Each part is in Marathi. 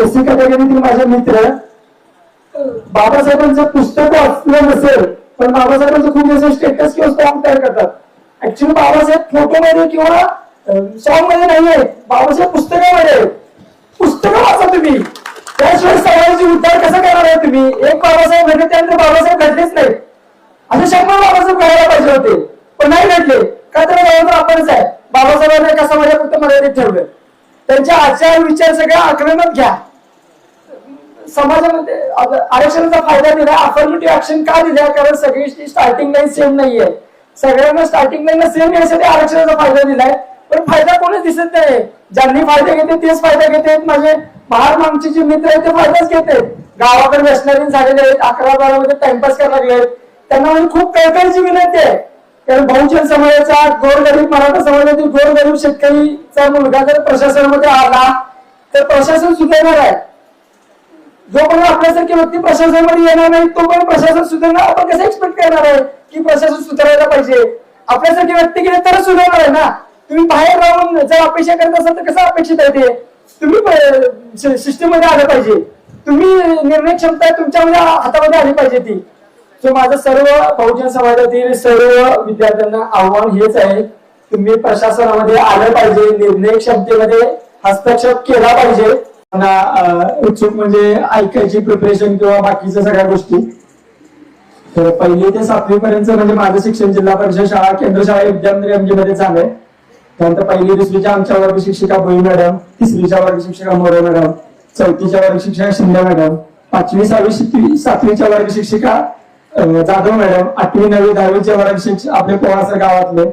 एस सी कॅटेगरीतील माझे मित्र बाबासाहेबांचं पुस्तक वाचलं नसेल पण बाबासाहेबांचं खूप जसं स्टेटस किंवा सॉंग तयार करतात. ऍक्च्युली बाबासाहेब फोटोमध्ये किंवा सॉंगमध्ये नाही आहेत बाबासाहेब पुस्तकामध्ये. आहेत पुस्तकं वाचा तुम्ही. त्याशिवाय समाजाची उद्धार कसं करणार आहे तुम्ही? एक बाबासाहेब घडले त्यानंतर बाबासाहेब घडलेच नाही असे शंभर बाबासाहेब घडायला पाहिजे होते पण नाही घडले. का तर बाबासाहेब आपणच आहे. बाबासाहेबांना एका समाजापुरतं मर्यादित ठेवलं? त्यांचे आचार विचार सगळे आक्रमक घ्या. समाजामध्ये आरक्षणाचा फायदा दिला अफर्मेटिव्ह ऍक्शन का दिल्या? कारण सगळी स्टार्टिंग लाईन सेम नाहीये. सगळ्यांना स्टार्टिंग लाईन सेम यासाठी आरक्षणाचा फायदा दिलाय. पण फायदा कोणीच दिसत नाही ज्यांनी फायदा घेते तेच फायदा घेते माझे महार मागचे जे मित्र आहेत ते फायदाच घेते गावाकडे व्यसनाधीन झालेले आहेत अकरा बारा मध्ये टाइमपास करायला लागले आहेत त्यांना म्हणजे खूप कळकळीची विनंती आहे. कारण बहुजन समाजाचा गोरगरीब मराठा समाजातील गोरगरीब शेतकरीचा मुलगा जर प्रशासनामध्ये आला तर प्रशासन सुधारणार आहे. जोपर्यंत आपल्यासारखी व्यक्ती प्रशासनामध्ये येणार नाही तोपर्यंत प्रशासन सुधारणार आपण कसं एक्सपेक्ट करणार आहे? की प्रशासन सुधारायला पाहिजे. आपल्यासारखी व्यक्ती गेले तरच सुधारणार आहे ना? तुम्ही बाहेर राहून जर अपेक्षा करत असाल तर कसं अपेक्षित आहे ते? तुम्ही सिस्टीममध्ये आलं पाहिजे. तुम्ही निर्णय क्षमता तुमच्यामध्ये हातामध्ये आली पाहिजे ती. सो माझं सर्व बहुजन समाजातील सर्व विद्यार्थ्यांना आव्हान हेच आहे. तुम्ही प्रशासनामध्ये आलं पाहिजे. निर्णय क्षमतेमध्ये हस्तक्षेप केला पाहिजे. उत्सुक म्हणजे ऐकायची प्रिपरेशन किंवा बाकीच्या सगळ्या गोष्टी. तर पहिली ते सातवी पर्यंत म्हणजे माझं शिक्षण जिल्हा परिषद शाळा केंद्र शाळा विद्यामंदिर एमजी मध्ये झालंय त्यानंतर पहिली दुसरीच्या आमच्या वर्ग शिक्षिका भोई मॅडम तिसरीच्या वर्ग शिक्षिका मोरे मॅडम चौथीच्या वर्ग शिक्षिका शिंदे मॅडम पाचवी सहावी सातवीच्या वर्ग शिक्षिका जाधव मॅडम आठवी नववी दहावीच्या वर्ग शिक्षक आपले पोहासर गावातले.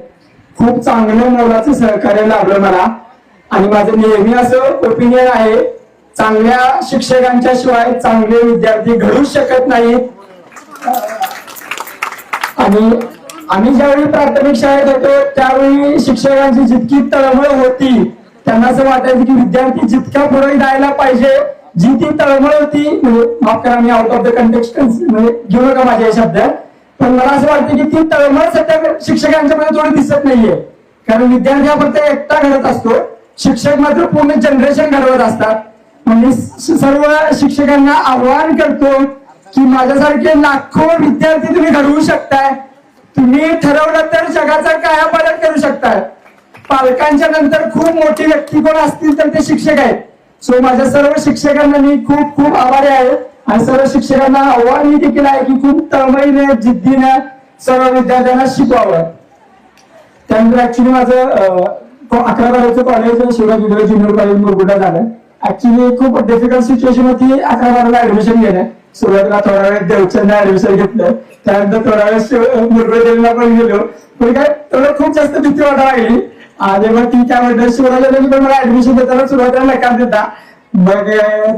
खूप चांगलं मोलाचं सहकार्य लाभलं मला. आणि माझं नेहमी असं ओपिनियन आहे चांगल्या शिक्षकांच्या शिवाय चांगले विद्यार्थी घडूच शकत नाहीत. आणि आम्ही ज्यावेळी प्राथमिक शाळेत होतो त्यावेळी शिक्षकांची जितकी तळमळ होती त्यांना असं वाटायचं की विद्यार्थी जितका पुढे जायला पाहिजे जी ती तळमळ होती म्हणजे माफ करा मी आउट ऑफ द कंटेक्स्ट घेऊ नका माझे शब्द पण मला असं वाटतं की ती तळमळ सध्या शिक्षकांच्या मध्ये थोडी दिसत नाहीये. कारण विद्यार्थी हा फक्त एकटा घडत असतो शिक्षक मात्र पूर्ण जनरेशन घडवत असतात. म्हणजे सर्व शिक्षकांना आव्हान करतो की माझ्यासारखे लाखो विद्यार्थी तुम्ही घडवू शकताय. तुम्ही ठरवलं तर जगाचा कायापालट करू शकताय. पालकांच्या नंतर खूप मोठी व्यक्ती कोण असतील तर ते शिक्षक आहेत. सो माझ्या सर्व शिक्षकांना मी खूप खूप आभारी आहे. आणि सर्व शिक्षकांना आव्हानही देखील आहे की खूप तळमळीने जिद्दीने सर्व विद्यार्थ्यांना शिकवावं. त्यानंतर ऍक्च्युली माझं अकरा बाराचं कॉलेज शिवराज विद्यालय ज्युनियर कॉलेज मुरगुडा झालं ऍक्च्युली खूप डिफिकल्ट सिच्युएशन होती. अकरा बाराला ऍडमिशन घेणं सुरुवातीला थोडा वेळ देवचंद ऍडमिशन घेतलं. त्यानंतर थोडा वेळ शिव- पण गेलो. पण काय थोडं खूप जास्त भीती वाटायला लागली. आणि मग ती काय म्हणतात सुरुवातीला पण मला ऍडमिशन देताना सुरुवातीला नकार देता. मग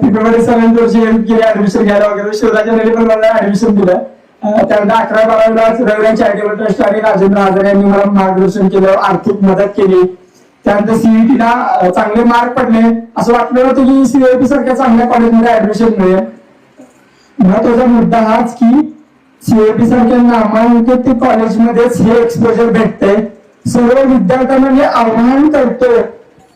तिथे मध्ये वर्षी गेले ऍडमिशन घ्यायला वगैरे. शिवराजा शिवराजांनी पण मला ऍडमिशन दिलं. त्यानंतर अकरा बाराला रविराज चॅरिटेबल ट्रस्ट आणि राजेंद्र आजारे यांनी मला मार्गदर्शन केलं आर्थिक मदत केली. त्यानंतर सीईटीला चांगले मार्क पडले. असं वाटलं तुझी की सीईटी सारख्या चांगल्या कॉलेजमध्ये ऍडमिशन मिळेल. महत्त्वाचा मुद्दा हाच की सीएटी सारख्या नामांकित कॉलेजमध्येच हे एक्सपोजर भेटते सर्व विद्यार्थ्यांना मी आव्हान करतो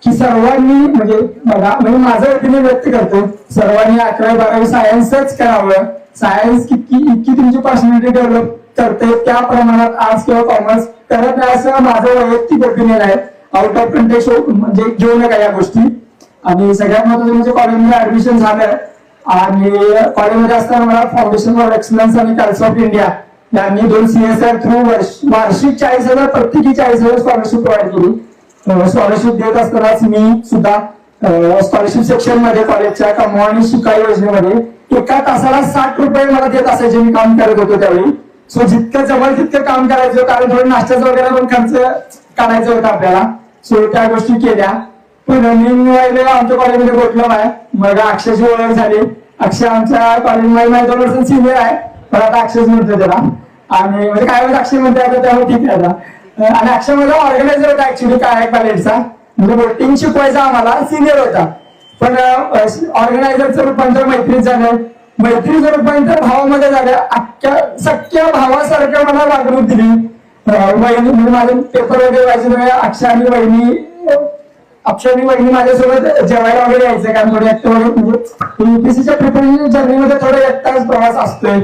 की सर्वांनी म्हणजे बघा म्हणजे माझं ओपिनियन व्यक्त करतो सर्वांनी अकरावी बारावी सायन्सच करावं. सायन्स किती इतकी तुमची पर्सनॅलिटी डेव्हलप करते त्या प्रमाणात आर्ट्स किंवा कॉमर्स करत नाही असं माझं वैयक्तिक ओपिनियन आहे. आउट ऑफ कंटेक्स म्हणजे घेऊ नका या गोष्टी. आणि सगळ्यात महत्वाचं म्हणजे कॉलेजमध्ये ऍडमिशन झालं आणि कॉलेजमध्ये असताना मला फाउंडेशन फॉर एक्सलन्स आणि कल्स ऑफ इंडिया यांनी दोन सीएसआर थ्रू वार्षिक चाळीस हजार प्रत्येकी चाळीस हजार स्कॉलरशिप प्रोव्हाइड केली. स्कॉलरशिप देत असतानाच मी सुद्धा स्कॉलरशिप सेक्शनमध्ये कॉलेजच्या कमवा आणि शिका योजनेमध्ये एका तासाला साठ रुपये मला देत असायचे मी काम करत होतो त्यावेळी. सो जितकं जवळ तितकं काम करायचं कारण थोडं नाश्त्याचं वगैरे पण खर्च काढायचा होता आपल्याला. सो त्या गोष्टी केल्या. पण रनिंग व्हायला आमच्या कॉलेजमध्ये बोटलं आहे मग अक्षयची ओळख झाली. अक्षय आमच्या कॉलेजमध्ये माझ्या दोन वर्ष सिनियर आहे पण आता अक्षयच म्हणतो त्याला. आणि म्हणजे काय वेळेस अक्षय म्हणते आता त्यामुळे ठीक आहे आता. आणि अक्षय माझा ऑर्गनायझर होता ऍक्च्युली काय कॉलेजचा म्हणजे बोटिंग शिकवायचा आम्हाला सिनियर होता. पण ऑर्गनायझरचं रूपांतर मैत्रीत झालं. मैत्रीचं रूपांतर भावामध्ये झालं. अख्ख्या सख्या भावासारखं मला वागणूक दिली. बहिणी मी माझे पेपर वगैरे व्हायचे तेव्हा अक्षय आणि वहिनी आणि बहिणी माझ्यासोबत जेवायला वगैरे यायचं कारण थोडे वगैरे म्हणजे युपीसीच्या प्रिपरेशन जर्नीमध्ये थोडा एकटाच प्रवास असतोय.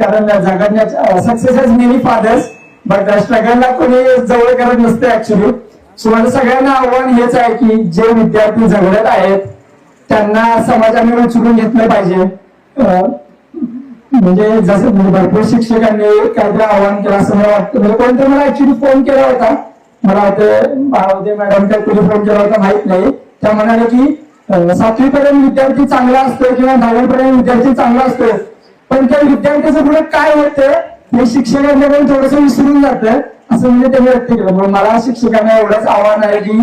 कारण जगण्याच्या success as many fathers but स्ट्रगलला कोणी जवळ करत नसते ऍक्च्युली सो माझं सगळ्यांना आव्हान हेच आहे की जे विद्यार्थी झगडत आहेत त्यांना समाजाने उचलून घेतलं पाहिजे. म्हणजे जसं म्हणजे भरपूर शिक्षकांनी काहीतरी आव्हान केलं असं मला वाटतं. म्हणजे कोणतं मला ऍक्च्युली फोन केला होता? मला वाटतं भावदे मॅडम काय फोन केला होता माहीत नाही. त्या म्हणाले की सातवी पर्यंत विद्यार्थी चांगला असतोय किंवा दहावी पर्यंत विद्यार्थी चांगला असतोय. पण त्या विद्यार्थ्याचं पुढे काय होतं? हे शिक्षकांकडे थोडस विसरून जातं. असं म्हणजे त्यांनी व्यक्त केलं. म्हणून मला शिक्षकांना एवढंच आव्हान आहे की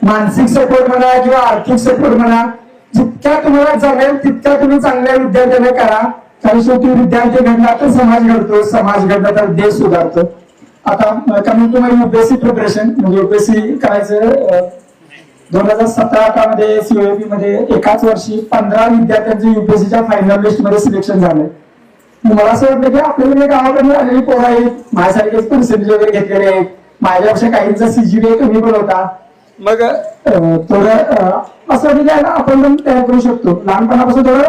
मानसिक सपोर्ट म्हणा किंवा आर्थिक सपोर्ट म्हणा जितक्या तुम्हाला जमेल तितक्या तुम्ही चांगल्या विद्यार्थ्यांना करा. कारण शेवटी विद्यार्थी घडला तर समाज घडतो समाज घडला तर देश सुधारतो. आता come to my UPSC preparation म्हणजे युपीएससी करायचं दोन हजार सतरा अठरा मध्ये सीओपी मध्ये एकाच वर्षी पंधरा विद्यार्थ्यांचे युपीएससीच्या फायनल लिस्टमध्ये सिलेक्शन झालंय मला असं वाटलं की आपल्याकडे गावाकडून आलेली पोरं आहेत. माझ्यासारखेच पर्सेंटेज वगैरे घेतलेले आहेत. माझ्यापेक्षा काहींचा सीजीपीए कमी पण होता. मग थोडं असं वाटलं की आपण पण तयार करू शकतो. लहानपणापासून थोडं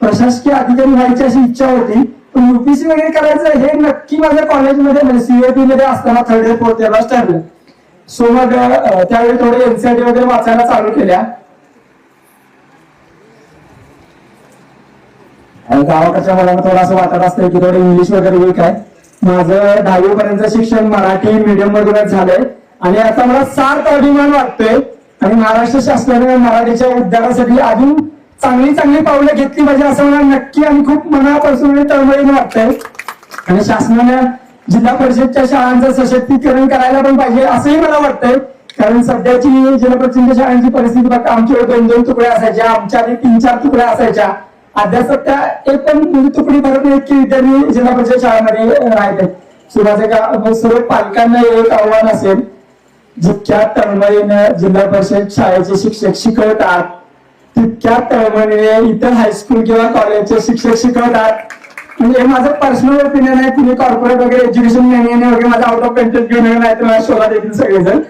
प्रशासकीय अधिकारी व्हायची अशी इच्छा होती पण युपीसी वगैरे करायचं हे नक्की माझ्या कॉलेजमध्ये म्हणजे सीएपी मध्ये असताना थर्ड इयर फोर्थ इयरलाच ठरलं सो मग त्यावेळी थोडे एनसीआरटी वगैरे वाचायला चालू केल्या. गावाकडच्या मुलांना थोडं असं वाटत असतं की थोडं इंग्लिश वगैरे वीक आहे. माझं दहावी पर्यंत शिक्षण मराठी मीडियम मधूनच झालंय. आणि आता मला सार्थ अभिमान वाटतोय. आणि महाराष्ट्र शासनाने मराठीच्या उद्धारासाठी अजून चांगली चांगली पावलं घेतली पाहिजे असं मला नक्की आणि खूप मनापासून आणि तळमळीने वाटतंय. आणि शासनाने जिल्हा परिषदच्या शाळांचं सशक्तीकरण करायला पण पाहिजे असंही मला वाटतंय. कारण सध्याची जिल्हा परिषद शाळांची परिस्थिती बघा आमच्याकडे दोन दोन तुकड्या असायच्या आमच्या आधी तीन चार तुकड्या असायच्या. अध्या सध्या एक पण म्हणजे तुकडी भरत नाही की विद्यार्थी जिल्हा परिषद शाळांमध्ये राहतात. सुरुवात का सर्व पालकांना एक आव्हान असेल जितक्या तळमळीनं जिल्हा परिषद शाळेचे शिक्षक शिकवतात तितक्या प्रमाणे इतर हायस्कूल किंवा कॉलेजचे शिक्षक शिकवतात. म्हणजे हे माझं पर्सनल ओपिनियन आहे तुम्ही कॉर्पोरेट वगैरे एज्युकेशन मॅन्युअल वगैरे माझा आउट ऑफ कंटेंट घेऊन येणार नाही तर मला शोधात येतील सगळेजण.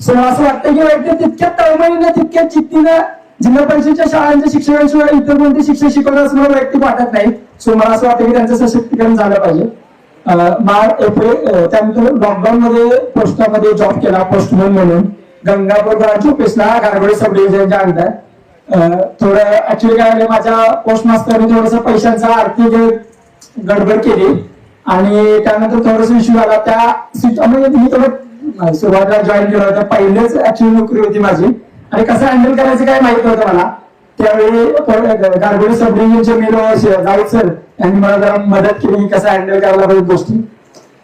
सो असं वाटतं की वाटतं तितक्या तळमळीनं तितक्या चित्तीनं जिल्हा परिषदच्या शाळांच्या शिक्षकांशिवाय इतर कोणते शिक्षक शिकवतात असं मला वैयक्तिक वाटत नाही. सो मला असं वाटतं की त्यांचं सशक्तीकरण झालं पाहिजे. अं, मार्च एप्रिल त्यानंतर लॉकडाऊन मध्ये पोस्टामध्ये जॉब केला पोस्टमन म्हणून. गंगापूर ब्रांच ऑफिसला गारगोडे सब डिव्हिजनच्या अंडर थोडं ऍक्च्युली काय झालं माझ्या पोस्ट मास्टरने थोडस पैशांचा आर्थिक गडबड केली. आणि त्यानंतर थोडस इश्यू झाला. त्या म्हणजे मी थोडं सुरुवातीला जॉईन केलं होतं. पहिलेच ऍक्च्युअली नोकरी होती माझी. आणि कसं हँडल करायचं काय माहीत नव्हतं मला. त्यावेळी गारगोडी सब डिव्हिजनचे मेलो सर यांनी मला जरा मदत केली की कसं हँडल करायला पाहिजे गोष्टी?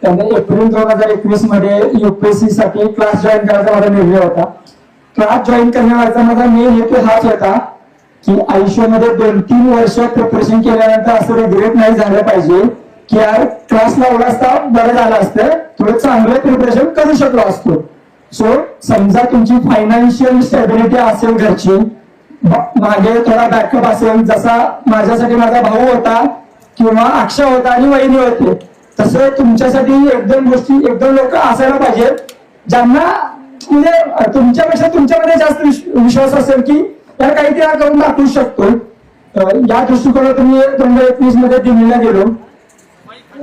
त्यामुळे एप्रिल दोन हजार एकवीसमध्ये युपीएससी साठी क्लास जॉईन करायचा माझा निर्णय होता. क्लास जॉईन करण्याचा माझा मेन हेतू हाच होता की आयुष्यामध्ये दोन तीन वर्ष प्रिपरेशन केल्यानंतर असं रिग्रेट नाही झालं पाहिजे. की यार क्लास लावला असता बरं झालं असतं थोडं चांगलं प्रिपरेशन करू शकलो असतो. सो समजा तुमची फायनान्शियल स्टेबिलिटी असेल घरची मागे थोडा बॅकअप असेल जसा माझ्यासाठी माझा भाऊ होता किंवा अक्षय होता आणि वहिनी होते तसं तुमच्यासाठी एकदम गोष्टी एकदम लोक असायला पाहिजेत ज्यांना म्हणजे तुमच्यापेक्षा तुमच्यामध्ये जास्त विश्वास असेल की यार काहीतरी हा करून दाखवू शकतो या दृष्टिकोनातून मी दोन हजार एकवीसमध्ये दिल्लीला गेलो.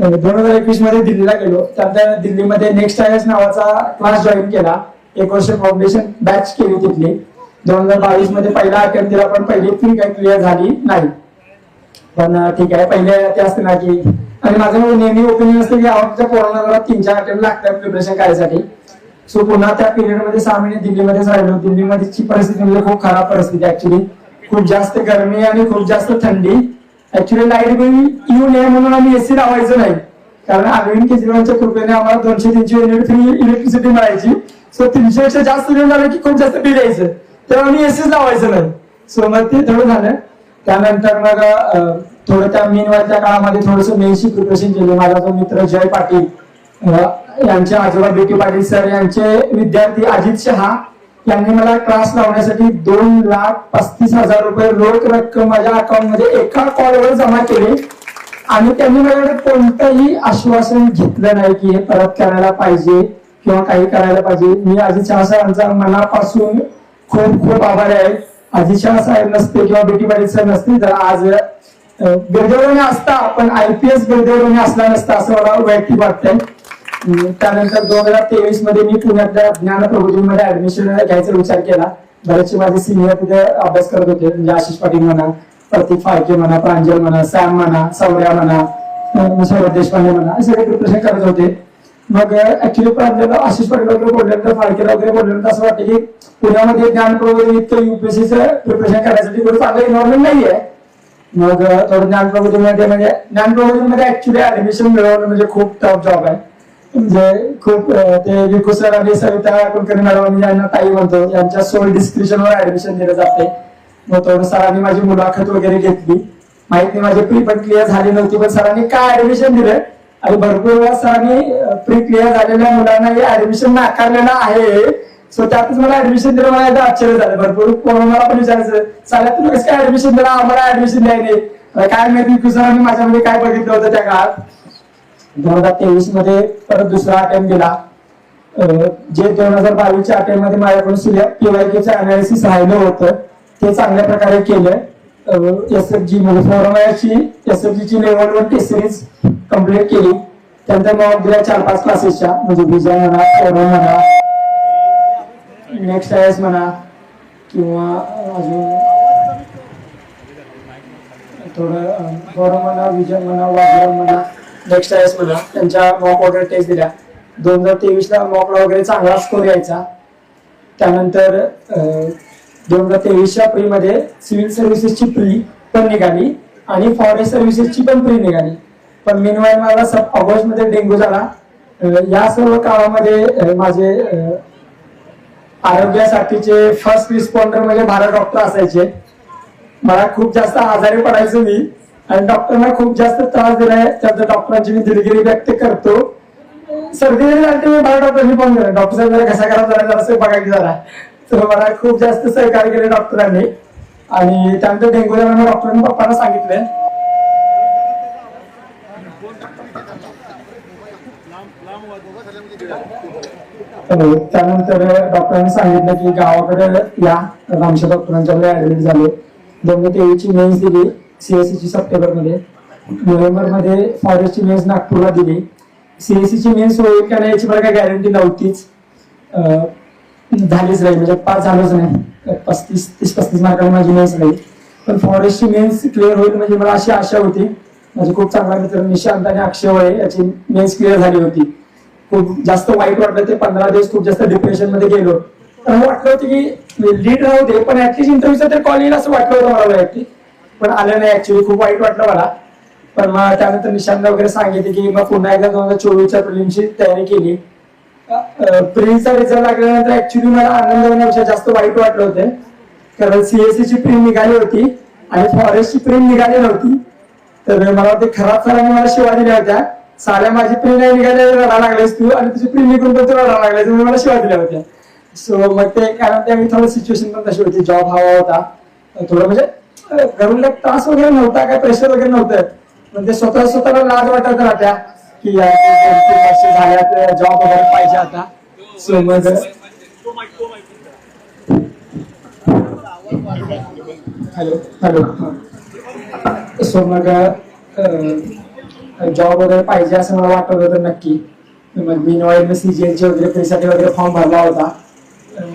दोन हजार एकवीसमध्ये दिल्लीला गेलो. त्यानंतर दिल्लीमध्ये नेक्स्ट आयएस नावाचा क्लास जॉईन केला. एक वर्ष फाउंडेशन बॅच केली तिथली. दोन हजार बावीसमध्ये पहिला अटेम्प्ट दिला पण पहिली फी काही क्लिअर झाली नाही. पण ठीक आहे. पहिले ते असते ना की आणि माझं म्हणजे नेहमी ओपिनियन असतं की आवडच्या कोरोना तीन चार अटेम्प्ट लागतात प्रिपरेशन करायसाठी. सो पुन्हा त्या पिरियडमध्ये सहा महिने दिल्लीमध्येच राहिलो. दिल्लीमध्येची परिस्थिती म्हणजे खूप खराब परिस्थिती ऍक्च्युली खूप जास्त गरमी आणि खूप जास्त थंडी. ऍक्च्युली लाइट बिल येऊ नये म्हणून आम्ही एसी लावायचं नाही. कारण अरविंद केजरीवालच्या कृपेने आम्हाला दोनशे तीनशे युनिट फ्री इलेक्ट्रिसिटी मिळायची. सो तीनशे पेक्षा जास्त बिल झालं की खूप जास्त बिल यायचं. तेव्हा आम्ही एसीच लावायचं नाही. सो मग ते थोडं झालं. त्यानंतर मग थोडं त्या मेन वरच्या काळामध्ये थोडस मेनशी प्रिपरेशन केली. माझा जो मित्र जय पाटील यांचे आजोबा बीटी पाटील सर यांचे विद्यार्थी अजित शहा यांनी मला क्लास लावण्यासाठी दोन लाख पस्तीस हजार रुपये रोख रक्कम माझ्या अकाउंटमध्ये एका कॉलवर जमा केली. आणि त्यांनी माझ्याकडे कोणतंही आश्वासन घेतलं नाही की हे परत करायला पाहिजे किंवा काही करायला पाहिजे. मी अजित शहा सरांचा मनापासून खूप खूप आभारी आहे. अजित शहा साहेब नसते किंवा बेटी पाटील सर नसते तर आज गरजेवरून असता पण आय पी एस गरजेवरून असला नसता असं मला वैयक्तिक वाटतंय. त्यानंतर दोन हजार तेवीसमध्ये मी पुण्यातल्या ज्ञान प्रबोधिनीमध्ये ऍडमिशन घ्यायचा विचार केला. बरेचसे माझे सिनियर तिथे अभ्यास करत होते म्हणजे आशिष पाटील म्हणा प्रतीक फाळके म्हणा प्रांजल म्हणा सॅम म्हणा सौर्या म्हणा अं, सौरभ देशपांडे म्हणा सगळे प्रिपरेशन करत होते. मग ऍक्च्युली प्रांजल आशिष पाटील वगैरे बोलल्यानंतर फाळकेला वगैरे बोलल्यानंतर असं वाटतं की पुण्यामध्ये ज्ञान प्रबोधिनी इतकं युपीएससीचं प्रिपरेशन करण्यासाठी कोणी चांगलं इन्व्हॉल्वमेंट नाहीये. मग थोडं ज्ञान प्रबोधिनीमध्ये म्हणजे ज्ञान प्रबोधिनीमध्ये ऍक्च्युली ऍडमिशन मिळवणं म्हणजे खूप टफ जॉब आहे. म्हणजे खूप ते विकू सर आणि सविता कुलकर्णी मॅडम आणि ज्यांना ताई म्हणतो यांच्या सोल डिस्क्रिप्शनवर ऍडमिशन दिलं जाते मग थोडं सरांनी माझी मुलाखत वगैरे घेतली. माहीत नाही माझी प्री पण क्लिअर झाली नव्हती पण सरांनी काय ऍडमिशन दिलं आणि भरपूर वेळा सरांनी प्री क्लिअर झालेल्या मुलांना हे ऍडमिशन नाकारलेलं आहे. सो त्यातच मला ऍडमिशन दिलं मला एकदा आश्चर्य झालं. भरपूर कोण मला पण विचारायचं चालेल तुम्ही कसं काय ऍडमिशन दिलं? आम्हाला ऍडमिशन द्यायला काय माहिती सरांनी माझ्यामध्ये काय बघितलं होतं त्या काळात? दोन हजार तेवीसमध्ये परत दुसरा अटेम्प्ट दिला. अं, जे दोन हजार बावीसच्या अटेम्प्टमध्ये माझ्याकडून पीवायकेचं अनालिसिस राहिलं होतं. ते चांगल्या प्रकारे केलं. एस एफ जी म्हणजे फोरमायाची एस एफ ची level one test series complete केली. त्यानंतर मग दिल्या चार पाच क्लासेसच्या म्हणजे विजय म्हणा फोरम म्हणा नेक्स्ट आयस म्हणा किंवा अजून थोडं फोरम म्हणा विजय म्हणा वाघरम म्हणा. नेक्स्ट आयस म्हणा त्यांच्या मॉक वगैरे टेस्ट दिल्या. दोन हजार तेवीस ला मॉकला वगैरे चांगला स्कोर यायचा. त्यानंतर दोन हजार तेवीसच्या प्रीमध्ये सिव्हिल सर्व्हिसेसची प्री पण निघाली आणि फॉरेस्ट सर्व्हिसेसची पण प्री निघाली. पण मिनवाईल मला सब ऑगस्टमध्ये डेंग्यू झाला. या सर्व काळामध्ये माझे आरोग्यासाठीचे फर्स्ट रिस्पॉन्डर म्हणजे भारत डॉक्टर असायचे. मला खूप जास्त आजारी पडायचं मी. आणि डॉक्टरना खूप जास्त त्रास दिलाय. त्याचं डॉक्टरांची मी दिलगिरी व्यक्त करतो. सर्दी जरी झाली तर मी भारत डॉक्टरशी फोन केला डॉक्टर साहेब जरा कसा खराब झाला जरा की जरा. तर मला खूप जास्त सहकार्य केले डॉक्टरांनी. आणि त्यानंतर डेंग्यू झाला डॉक्टरांनी पप्पांना सांगितलं. त्यानंतर डॉक्टरांनी सांगितलं की गावाकडे या. रामशा डॉक्टरांच्याकडे ऍडमिट झाले. दोन हजार मेन्स दिली. सीएससीची ची नोव्हेंबरमध्ये फॉरेस्टची मेन्स नागपूरला दिली. सीएससीची मेन्स होईल का नाही याची मला काही गॅरंटी नव्हतीच. झालीच नाही. म्हणजे पास झालोच नाही. पस्तीस तीस पस्तीस मार्काने माझी मेन्स नाही. पण फॉरेस्टची मेन्स क्लिअर होईल म्हणजे मला अशी आशा होती. माझे खूप चांगला मित्र निशांत आणि अक्षय वळे याची मेन्स क्लिअर झाली होती. खूप जास्त वाईट वाटलं ते पंधरा दिवस खूप जास्त डिप्रेशनमध्ये गेलो. तर मला वाटलं होतं की लीड राहू दे पण ऍटलीस्ट इंटरव्ह्यूचा तर कॉल येईल असं वाटलं होतं मला वैयक्तिक पण आलं नाही ऍक्च्युली खूप वाईट वाटलं मला. पण मग त्यानंतर निशांत वगैरे सांगितले की मग पुन्हा एकदा दोन हजार चोवीसच्या प्रिलिमची तयारी केली. प्रिलचा रिझल्ट लागल्यानंतर ऍक्च्युली मला आनंद होण्यापेक्षा जास्त वाईट वाटलं होतं. कारण सीएससी ची प्रिंट निघाली होती आणि फॉरेस्टची प्रिंट निघाली नव्हती. तर मला ते खराब सरांनी मला शिवा दिल्या होत्या. साऱ्या माझी प्रिंट नाही निघाल्या रडा लागलेस तू आणि तुझी प्रिंट निघून पण तू रडा लागलास म्हणून मला शिवा दिल्या होत्या. सो मग ते कारण त्या थोडं सिच्युएशन पण तशी होती. जॉब हवा होता. थोडं म्हणजे अं, त्रास वगैरे नव्हता काय प्रेशर वगैरे नव्हतं. म्हणजे स्वतः स्वतःला लाज वाटत राहत्या की यार दोन तीन वर्ष झाल्यात जॉब वगैरे पाहिजे आता. सो मग हॅलो हॅलो सो मग जॉब वगैरे पाहिजे असं मला वाटत होतं नक्की. मग मी नॉईन सीजीएलची वगैरे प्रीसाठी वगैरे फॉर्म भरला होता.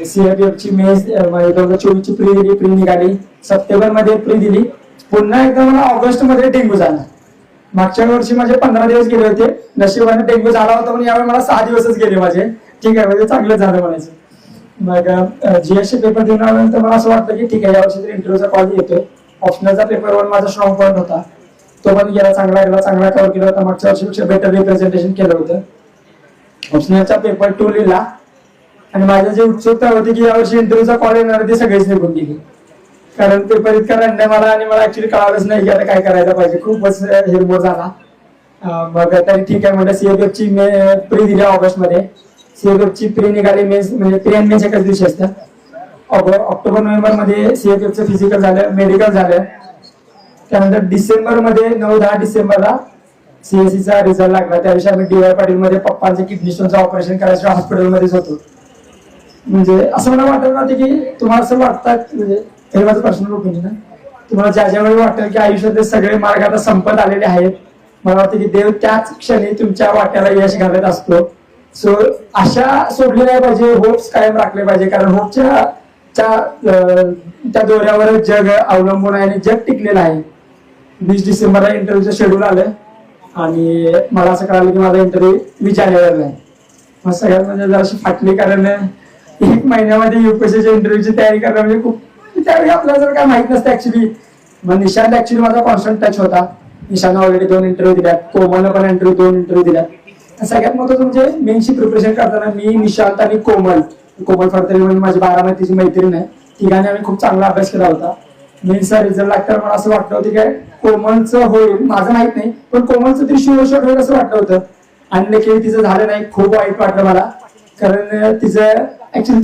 सीआरपीएफची ची मेस दोन हजार चोवीस ची प्री दिली प्री निघाली. सप्टेंबरमध्ये प्री दिली. पुन्हा एकदा मला ऑगस्टमध्ये डेंग्यू झाला. मागच्या वर्षी माझे पंधरा दिवस गेले होते. नशिबाने डेंग्यू झाला होता पण यावेळी मला सहा दिवसच गेले माझे. ठीक आहे म्हणजे चांगलं झालं म्हणायचं. मग जीएसटी पेपर देऊन आल्यानंतर मला असं वाटतं की ठीक आहे यावर्षी तरी इंटरव्ह्यूचा कॉल येतोय. ऑप्शनलचा पेपर वन माझा स्ट्रॉंग पॉईंट होता. तो पण गेला चांगला गेला चांगला कव्हर केला होता. मागच्या वर्षीपेक्षा बेटर रिप्रेझेंटेशन केलं होतं. ऑप्शनलचा पेपर टू लिहिला. आणि माझी जी उत्सुकता होती की यावर्षी इंटरव्ह्यूचा कॉल येणार ती सगळीच निघून गेली. कारण पेपर इतका रंड मला आणि मला ऍक्च्युली कळालंच नाही की आता काय करायला पाहिजे. खूपच हिरमो झाला. मग तरी ठीक आहे म्हणजे सीएफएफ ची प्री दिली ऑगस्टमध्ये सीएफएफ ची प्री निघाली मे म्हणजे प्री आणि मेन्स एकाच दिवशी असतात. ऑक्टोबर नोव्हेंबरमध्ये सीएफएफ चं फिजिकल झालं मेडिकल झालं. त्यानंतर डिसेंबरमध्ये नऊ दहा डिसेंबरला सीएससी चा रिझल्ट लागला. त्या दिवशी आम्ही डीवाय पाटील मध्ये पप्पांचं किडनी स्टोनचं ऑपरेशन करायचं हॉस्पिटलमध्येच होतो. म्हणजे असं मला वाटत नव्हतं की तुम्हाला असं वाटतात म्हणजे हे माझं पर्सनल ओपिनियन तुम्हाला ज्या ज्या वेळी वाटेल की आयुष्यातले सगळे मार्ग आता संपत आलेले आहेत मला वाटतं की देव त्याच क्षणी तुमच्या वाट्याला यश घालत असतो. सो आशा सोडली नाही पाहिजे होप्स कायम राखले पाहिजे कारण होपच्या त्या दोऱ्यावर जग अवलंबून आहे आणि जग टिकलेलं आहे. वीस डिसेंबरला इंटरव्ह्यूचं शेड्यूल आलं आणि मला असं कळालं की माझा इंटरव्ह्यू वीस जानेवारीला आहे मग सगळ्यात म्हणजे जराशी फाटली कारण एक महिन्यामध्ये युपीएससीच्या इंटरव्ह्यूची तयारी करणं म्हणजे खूप म्हणजे त्यावेळी आपल्याला जर काय माहीत नसतं ऍक्च्युली मग निशांत ऍक्च्युली माझा कॉन्स्टंट टच होता. निशांत ऑलरेडी दोन इंटरव्ह्यू दिल्यात. कोमलनं पण इंटरव्ह्यू दोन इंटरव्ह्यू दिल्यात. सगळ्यात महत्वाचं म्हणजे मेनशी प्रिपरेशन करताना मी निशांत आणि कोमल. कोमल फडतरी म्हणून माझी तिची मैत्रीण आहे. तिघांनी आम्ही खूप चांगला अभ्यास केला होता. मेनचा रिझल्ट लागताना मला असं वाटलं होतं काय कोमलचं होईल. माझं माहीत नाही पण कोमलचं तरी शुअर शॉट होईल असं वाटलं होतं. आणि लेखी तिचं झालं नाही खूप वाईट वाटलं मला. कारण तिचं ऍक्च्युली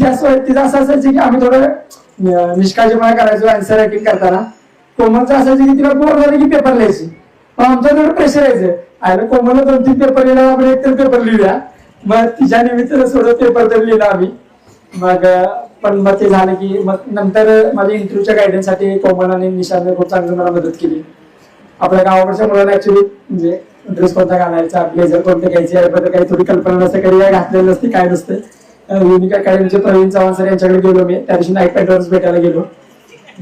तिचं असं असायचं की आम्ही थोडं अं, निष्काळजीपणा करायचो आन्सर रायटिंग करताना. कोमलचं असायचं की तिला बोर झालं की पेपर लिहायची. मग आमचं थोडं प्रेशर यायचं. आयला कोमलला दोन तीन पेपर लिहिला आपण एक तर पेपर लिहूया. मग तिच्या निमित्तानं थोडं पेपर तर लिहिला आम्ही. मग पण मग ते झालं की मग नंतर माझ्या इंटरव्ह्यूच्या गायडन्ससाठी कोमल आणि निशाने खूप चांगली मला मदत केली. आपल्या गावाकडच्या मुलांना ऍक्च्युली म्हणजे ड्रेस कोणता घालायचा ब्लेझर कोणते घ्यायचे याबद्दल काही थोडी कल्पना नसते कधी काय घातलेलं नसते काय नसते. युनिक अकॅडमीचे प्रवीण चव्हाण सर यांच्याकडे गेलो मी. त्या दिवशी नाईट पॅन्टर्स भेटायला गेलो.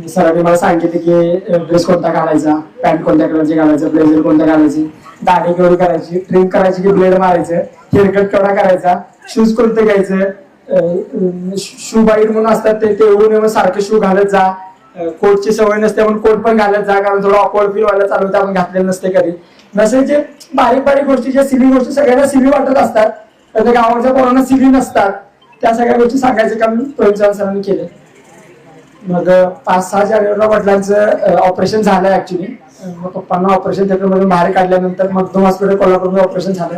सरांनी मला सांगितले की ड्रेस कोणता घालायचा? पॅन्ट कोणत्या कलरची घालायचं? ब्लेझर कोणत्या घालायची? दाढी केवढी करायची? ट्रिम करायची की ब्लेड मारायचं? हेअरकट केवढा करायचा? शूज कोणते घ्यायचं? शू बाईट म्हणून असतात ते ते येऊन येऊन सारखे शू घालत जा. कोटची सवय नसते म्हणून कोट पण घालत जा कारण थोडं ऑकवर्ड फील व्हायला चालू होतं आपण घातलेलं नसते कधी. नसेचे बारीक बारीक गोष्टी ज्या सिली गोष्टी सगळ्यांना सिली वाटत असतात. तर गावाच्या पोरांना सिली नसतात. त्या सगळ्या गोष्टी सांगायचं काम प्रवीण चव्हाण सरांनी केलं. मग पाच सहा जानेवारीला वडिलांचं ऑपरेशन झालं ऍक्च्युली मग पप्पांना ऑपरेशन थिएटरमधून बाहेर काढल्यानंतर मध्यम हॉस्पिटल कोल्हापूरमध्ये ऑपरेशन झालं.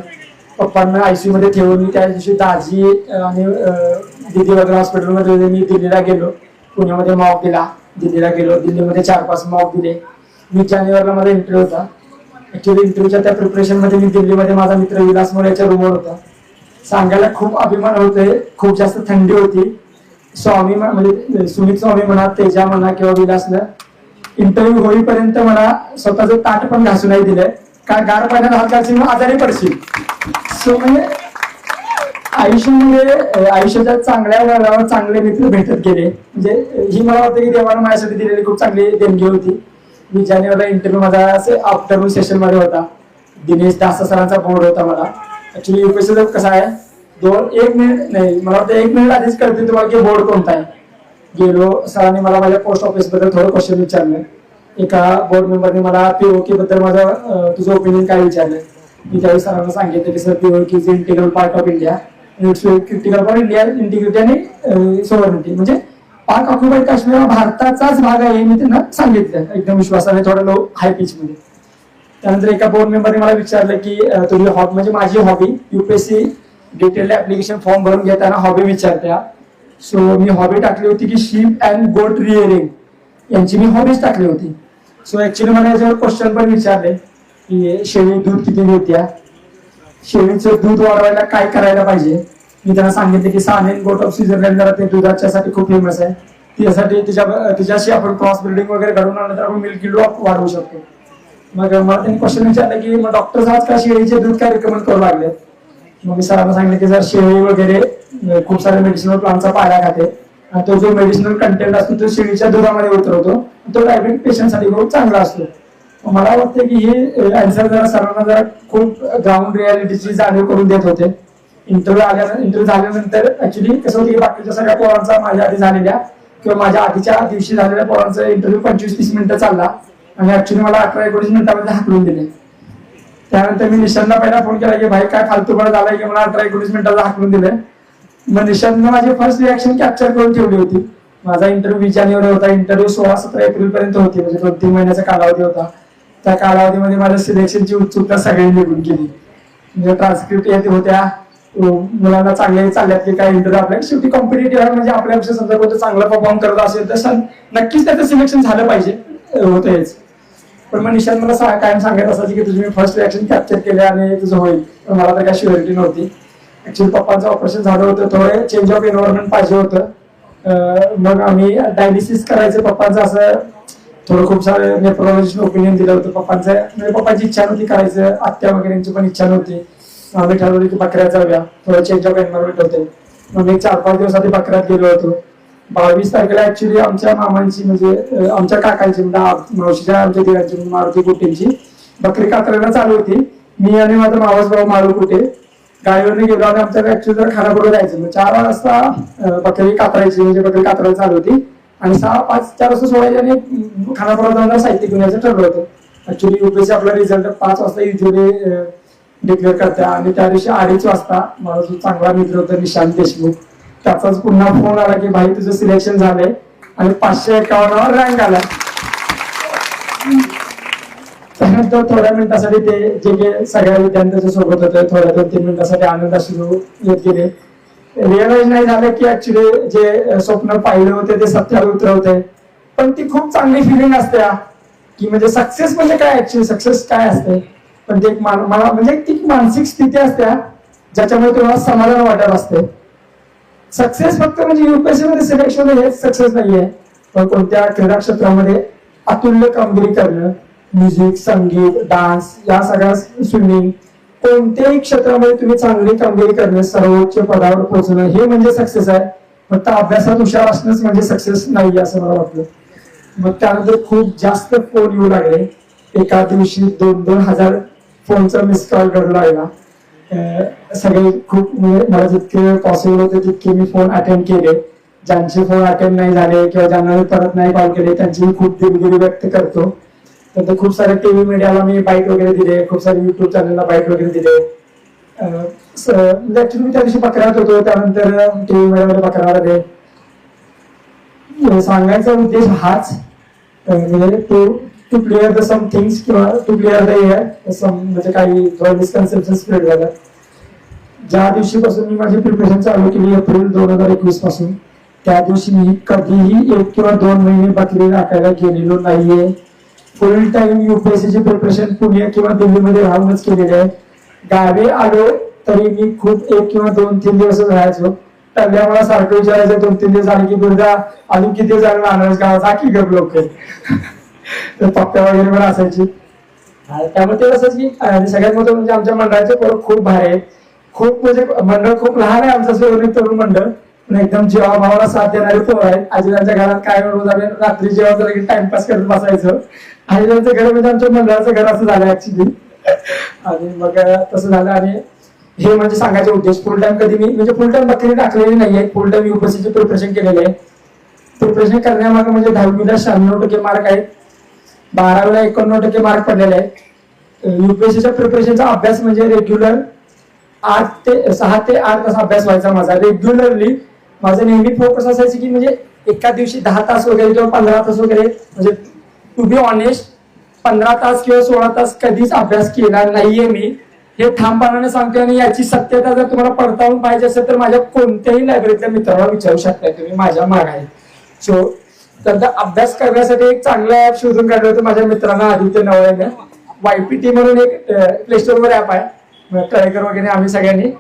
पप्पांना आयसीयू मध्ये ठेवून मी त्या दिवशी दाजी आणि दिदी वगैरे हॉस्पिटलमध्ये मी दिल्लीला गेलो. पुण्यामध्ये मॉक दिला. दिल्लीला गेलो. दिल्लीमध्ये चार पाच मॉक दिले. मी जानेवारीला माझा इंटरव्ह्यू होता. ऍक्च्युली इंटरव्ह्यूच्या त्या प्रिपरेशनमध्ये मी दिल्लीमध्ये माझा मित्र विलास याच्या रूमवर होता. सांगायला खूप अभिमान होतोय. खूप जास्त थंडी होती. स्वामी म्हणजे सुमित स्वामी म्हणा तेजा म्हणा किंवा विलासनं इंटरव्ह्यू होईपर्यंत मला स्वतःचं ताट पण घासू नाही दिलंय. का गार पाण्याला हात घालशील मग आजारी पडशील. सो म्हणजे आयुष्यामध्ये आयुष्याच्या चांगल्या वळणावर चांगले मित्र भेटत गेले म्हणजे ही मला वाटतं की देवानं माझ्यासाठी दिलेली खूप चांगली देणगी होती. मी जानेवारीला इंटरव्ह्यू माझा आफ्टरनून सेशनमध्ये होता. दिनेश दास सरांचा बोर्ड होता मला. ऍक्च्युली युपीएससी कसं आहे? दोन एक मिनिट नाही मला वाटतं एक मिनिट आधीच कळते तुम्हाला की बोर्ड कोणता आहे. गेलो सरांनी मला माझ्या पोस्ट ऑफिसबद्दल थोडं क्वेश्चन विचारले. एका बोर्ड मेंबरने मला पीओके बद्दल माझं तुझं ओपिनियन काय विचारलं? मी त्यावेळी सरांना सांगितलं की sir POK is integral part of India critical for India integrity आणि सोव्हरनिटी म्हणजे पाक ऑक्युपाईड काश्मीर हा भारताचाच भाग आहे हे मी त्यांना सांगितलं. एकदम विश्वासाने थोडं लो हाय पिच मध्ये. त्यानंतर एका बोर्ड मेंबरने मला विचारलं की तुझी हॉबी म्हणजे माझी hobby UPSC detail application form भरून घेताना हॉबी विचारत्या. सो मी हॉबी टाकली होती की शिप अँड गोट रिअरिंग यांची मी हॉबीज टाकली होती. सो ऍक्च्युली मला याच्यावर क्वेश्चन पण विचारले की शेळी दूध किती देत्या? शेळीचं दूध वाढवायला काय करायला पाहिजे? मी त्यांना सांगितले की सानेन गोट ऑफ स्वित्झर्लंड ते दुधाच्यासाठी खूप फेमस आहे. त्यासाठी तिच्या तिच्याशी आपण क्रॉस ब्रिडिंग वगैरे घडवून आणलं तर आपण मिल्क किलो वाढवू शकतो. मग मला त्यांनी क्वेश्चन विचारलं की मग डॉक्टर आजकाल शेळीचे दूध काय रिकमेंड करू लागले मग मी सरांना सांगितलं की जर शेळी वगैरे खूप सारे मेडिसिनल प्लांटचा पाला खाते आणि तो जो मेडिसिनल कंटेंट असतो तो शेळीच्या दुधामध्ये उतरवतो तो डायबिटिक पेशंटसाठी खूप चांगला असतो. मला वाटतं की हे अँसर जरा सरांना जरा खूप ग्राउंड रियालिटीची जाणीव करून देत होते. इंटरव्ह्यू आल्या इंटरव्ह्यू झाल्यानंतर ऍक्च्युली कसं होतं की बाकीच्या सगळ्या पोरांचा माझ्या आधी झालेल्या किंवा माझ्या आधीच्या दिवशी झालेल्या पोरांचा इंटरव्ह्यू पंचवीस तीस मिनिटं चालला. आणि ऍक्च्युली मला अकरा एकोणीस मिनिटांमध्ये हाकलून दिले. त्यानंतर मी निशांना पहिला फोन केला की भाई काय फालतूपणा झालाय की? मला अठरा एकोणीस मिनिटाला हाकलून दिले. मग निशांतनं माझी फर्स्ट रिॲक्शन कॅप्चर करून ठेवली होती. माझा इंटरव्ह्यू वीस जानेवारी होता. इंटरव्ह्यू सोळा सतरा एप्रिल पर्यंत होती. म्हणजे दोन तीन महिन्याचा कालावधी होता. त्या कालावधीमध्ये माझ्या सिलेक्शनची उत्सुकता सगळी निघून गेली. म्हणजे ट्रान्सक्रिप्ट येत होत्या. मुलांना चांगले चालल्यात की काय इंटरव्ह्यू आपल्या शेवटी कॉम्पिटेटिव्ह आहे. म्हणजे आपल्यापेक्षा समजा कोणतं चांगलं परफॉर्म करत असेल तर नक्कीच त्याचं सिलेक्शन झालं पाहिजे. होतं हेच पण मग निशांत मला सा- कायम सांगत असायचे की तुझी मी फर्स्ट रिॲक्शन कॅप्चर केले आणि तुझं होईल. पण मला तर काय शुअरिटी नव्हती. ऍक्च्युली पप्पांचं ऑपरेशन झालं होतं. थोडं चेंज ऑफ एन्व्हायरमेंट पाहिजे होतं. अं, मग आम्ही डायलिसिस करायचं पप्पांचं असं थोडं खूप सारे नेफ्रोलॉजिस्ट ओपिनियन दिलं होतं पप्पांचं. म्हणजे पप्पांची इच्छा नव्हती करायचं. आत्या वगैरेंची पण इच्छा नव्हती. आम्ही ठरवलं की बकऱ्यात जाऊया. थोडं चेंज ऑफ एन्व्हायरमेंट होते. मग मी चार पाच दिवस आधी बकऱ्यात गेलो होतो. बावीस तारखेला ऍक्च्युली आमच्या मामांची म्हणजे आमच्या काकांची म्हणजे मावशीच्या आमच्या दिरांची म्हणजे मारुती कुटेंची बकरी कातरायला चालू होती. मी आणि माझा मावस भाऊ मारू कुठे? गाडीवरने गेलो आणि आमच्याकडे ऍक्च्युली जर खानापूर जायचं. मग चार वाजता बकरी कातरायची म्हणजे बकरी कातरायला चालू होती. आणि सहा पाच चार वाजता सोडायची आणि खानापुरात जाऊन साहित्य घेऊन यायचं ठरलं होतं. ऍक्च्युली युपीएससी आपला रिझल्ट पाच वाजता युजली डिक्लेअर करते आणि त्या दिवशी अडीच वाजता माझा जो चांगला मित्र होता निशांत देशमुख. त्याचाच पुन्हा फोन आला की भाई तुझं सिलेक्शन झालंय. आणि पाचशे एकावन्नवर रँक आला. त्यानंतर थोड्या मिनिटासाठी ते जे जे सगळ्या विद्यार्थ्यांच्या सोबत होते थोड्या दोन तीन मिनिटासाठी आनंद सुरू येत गेले. रिअलाइज नाही झालं की ऍक्च्युली जे स्वप्न पाहिले होते ते सत्यावर उतरवते. पण ती खूप चांगली फिलिंग असते की म्हणजे सक्सेस म्हणजे काय ऍक्च्युली सक्सेस काय असते? पण ते एक मला म्हणजे ती मानसिक स्थिती असते ज्याच्यामुळे तुम्हाला समाधान वाटत असते. सक्सेस फक्त म्हणजे युपीएससी मध्ये सिलेक्शन हेच सक्सेस नाहीये. पण कोणत्या क्रीडा क्षेत्रामध्ये अतुल्य कामगिरी करणं म्युझिक संगीत डान्स या सगळ्या स्विमिंग कोणत्याही क्षेत्रामध्ये तुम्ही चांगली कामगिरी करणं सर्वोच्च पदावर पोहोचणं हे म्हणजे सक्सेस आहे. फक्त अभ्यासात हुशार असणंच म्हणजे सक्सेस नाही असं मला वाटलं मग त्यानंतर खूप जास्त फोन येऊ लागले. एका दिवशी दोन दोन हजार फोनचा मिस कॉल घडू लागला. सगळे खूप म्हणजे मला जितके पॉसिबल होते तितके मी फोन अटेंड केले. ज्यांचे फोन अटेंड नाही झाले किंवा ज्यांना मी परत नाही कॉल केले त्यांची मी खूप दिलगिरी व्यक्त करतो. नंतर खूप सारे टीव्ही मीडियाला मी बाईट वगैरे दिले खूप सारे युट्यूब चॅनलला बाईट वगैरे दिले. म्हणजे ऍक्च्युली मी त्या दिवशी पकडात होतो त्यानंतर टीव्ही मीडियामध्ये पकडावर आले सांगायचा उद्देश हाच म्हणजे तो to clear the some things किंवा टू क्लिअर द हे सम म्हणजे काही थोडं मिसकन्सेप्शन स्प्रेड झाला. ज्या दिवशीपासून मी माझी प्रिपरेशन चालू केली एप्रिल दोन हजार एकवीसपासून त्या दिवशी मी कधीही एक किंवा दोन महिने बकरी राखायला गेलेलो नाहीये. फुल टाइम युपीएससीची प्रिपरेशन पुणे किंवा दिल्लीमध्ये राहूनच केलेली आहे. गावी आलो तरी मी खूप एक किंवा दोन तीन दिवस राहायचो. त्यामुळे मला सारखं विचारायचं दोन तीन दिवस आले की दुर्गा अजून किती दिवस झाले राहणार? गावात की गप लोक पप्प्या वगैरे पण असायची. त्यामुळे ते कसंच की आणि सगळ्यात मोठं म्हणजे आमच्या मंडळाचे पोरं खूप भारी आहेत. खूप म्हणजे मंडळ खूप लहान आहे आमचं सोडून तरुण मंडळ. पण एकदम जीवाभावाला साथ देणारे पोरं आहेत. आजीदांच्या घरात काय रोज आम्ही रात्री जेव्हा झालं टाइमपास करत बसायचं. आजीदांचं घर म्हणजे आमच्या मंडळाचं घर असं झालं ऍक्च्युली आणि मग तसं झालं आणि हे म्हणजे सांगायचे उद्देश फुल टाइम कधी मी म्हणजे फुल टाइम बकरी टाकलेली नाहीये. फुल टाइम युपीएससीचे प्रिपरेशन केलेले आहे. प्रिपरेशन करण्यामागे म्हणजे दहावीला शहाण्णव टक्के मार्क आहेत. बारावीला एकोणनव्वद टक्के मार्क पडलेले आहेत. युपीएससीच्या प्रिपरेशनचा अभ्यास म्हणजे रेग्युलर आठ ते सहा ते आठ तास अभ्यास व्हायचा माझा. रेग्युलरली माझं नेहमी फोकस असायचं की म्हणजे एका दिवशी दहा तास वगैरे किंवा पंधरा तास वगैरे म्हणजे टू बी ऑनेस्ट पंधरा तास किंवा सोळा तास कधीच अभ्यास केला नाहीये मी. हे ठामपणाने सांगते आणि याची सत्यता जर तुम्हाला पडताळून पाहिजे असेल तर माझ्या कोणत्याही लायब्ररीतल्या मित्राला विचारू शकताय तुम्ही माझ्या माग आहे सो तर अभ्यास करण्यासाठी एक चांगलं ऍप शोधून काढलं होतं माझ्या मित्रांना आदित्य नवळ्याने वायपीटी म्हणून एक प्ले वर ऍप आहे. कळेकर वगैरे आम्ही सगळ्यांनी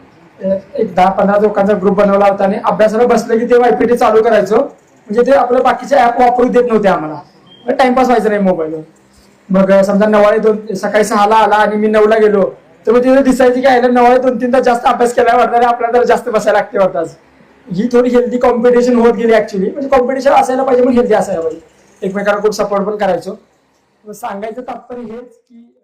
एक दहा पंधरा लोकांचा ग्रुप बनवला होता आणि अभ्यासाला बसलं की ते वायपीटी चालू करायचो. म्हणजे ते आपलं बाकीचे ऍप वापरू देत नव्हते आम्हाला. टाइमपास व्हायचं नाही मोबाईलवर मग समजा नवाळे दोन सकाळी सहाला आला आणि मी नऊला गेलो तर मग तिथे दिसायचं की आयला नवाळे दोन तीन तास जास्त अभ्यास केला वाटणार आपल्याला जरा जास्त बसायला लागते वाटतं ही थोडी हेल्दी कॉम्पिटिशन होत गेली ऍक्च्युली म्हणजे कॉम्पिटिशन असायला पाहिजे पण हेल्दी असायला पाहिजे. एकमेकांना खूप सपोर्ट पण करायचो. सांगायचं तात्पर्य हेच की